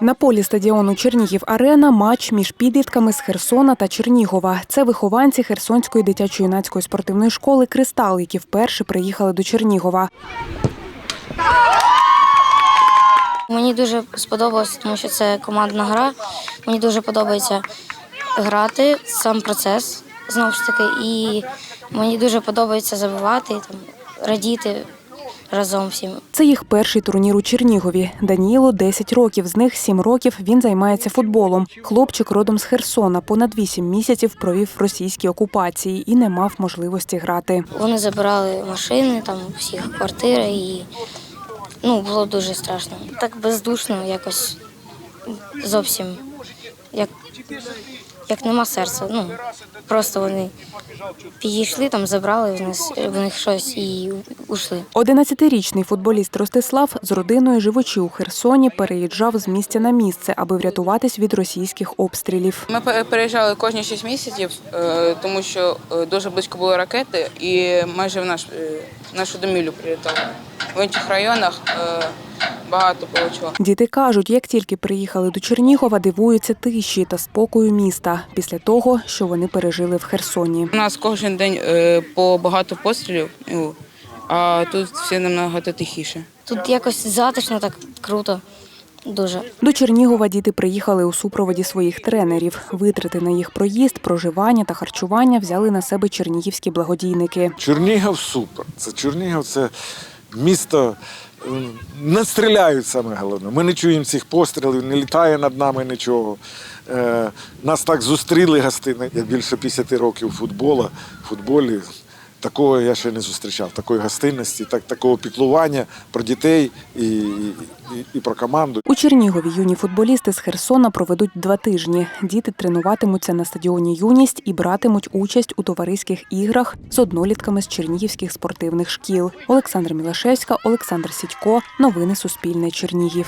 На полі стадіону Чернігів Арена матч між підлітками з Херсона та Чернігова. Це вихованці Херсонської дитячо-юнацької спортивної школи Кристал, які вперше приїхали до Чернігова. Мені дуже сподобалося, тому що це командна гра. Мені дуже подобається грати, сам процес знову ж таки. І мені дуже подобається забивати, там, радіти разом всім. Це їх перший турнір у Чернігові. Даніїлу 10 років. З них 7 років він займається футболом. Хлопчик родом з Херсона. Понад 8 місяців провів в російській окупації і не мав можливості грати. Вони забирали машини, там всіх квартири і ну, було дуже страшно. Так бездушно якось зовсім як, як нема серця. Ну, просто вони підійшли, там забрали в них, в них щось і ушли. 11-річний футболіст Ростислав з родиною живучи у Херсоні переїжджав з місця на місце, аби врятуватись від російських обстрілів. Ми переїжджали кожні 6 місяців, е, тому що е, дуже близько були ракети, і майже в наш е, в нашу домівлю прилітали. В інших районах багато получило. Діти кажуть, як тільки приїхали до Чернігова, дивуються тиші та спокою міста після того, що вони пережили в Херсоні. У нас кожен день е, по багато пострілів, а тут все намного тихіше. Тут якось затишно, так круто. Дуже. До Чернігова діти приїхали у супроводі своїх тренерів. Витрати на їх проїзд, проживання та харчування взяли на себе чернігівські благодійники. Чернігів супер. Це Чернігів це місто. Не стріляють саме головне. Ми не чуємо цих пострілів, не літає над нами нічого. Е, нас так зустріли гостини. Я більше 50 років футбола, футболі. Такого я ще не зустрічав, такої гостинності, так, такого піклування про дітей і, і, і про команду. У Чернігові юні футболісти з Херсона проведуть два тижні. Діти тренуватимуться на стадіоні Юність і братимуть участь у товариських іграх з однолітками з чернігівських спортивних шкіл. Олександр Мілашевська, Олександр Сідько. Новини Суспільне Чернігів.